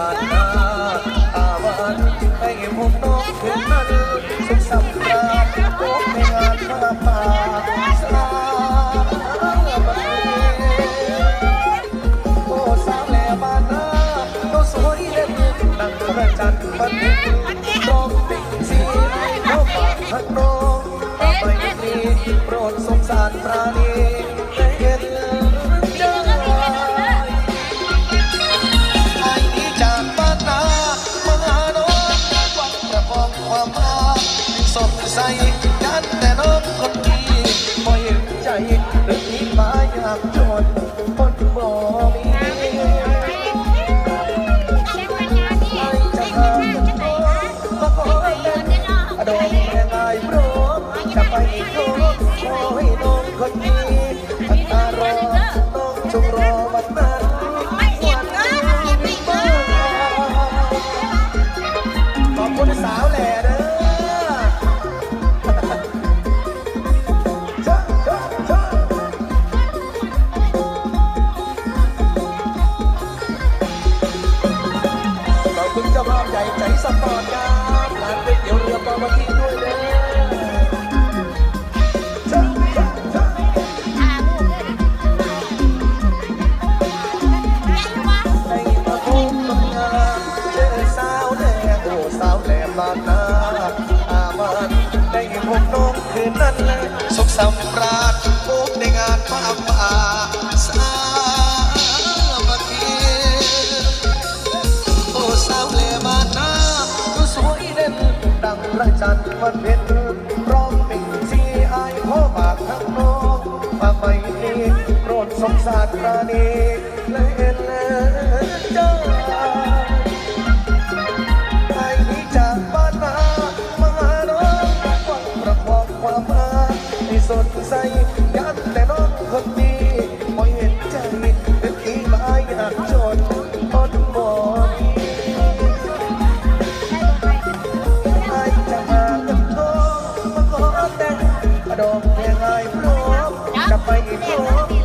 บ้านนาวันใหมน้องนั้นสุขสัมราญผมในงนพระป่าสลาบันโอ้สาวแหล่บ้านนาก็สวยเล่นนั่งพระจันทร์บันเทิงร้องติ๊งสีต้องฝากทักน้องตาไปนี้โปรดสงสารปราดี เรื่องนี้มาอยากจนคนบ่มีจะหามาขอเป็นอดงแม่งายพร้อมจะไปโลกขอให้น้องคนนี้อัตตารอต้องจงรอ คืนนั้นแหละสุขสำราญพบในงานป้าป่าสามัคคีโอ้สาวเลมานาดูสวยเด่นดังพระจันทร์วันเพ็ญร้องเป็นที่อายพ่อบากทั้งน้องฝาไม่ดีโปรดสงสารราณีและ ให้สดใสยันแต่น้องคนดีปล่อยเห็นใจเป็นอีกไม่หักจนอดหอดไอ้จะหากับน้งมาขอแต่งดอกแดงไอ้พร้อมจะไปพร้อม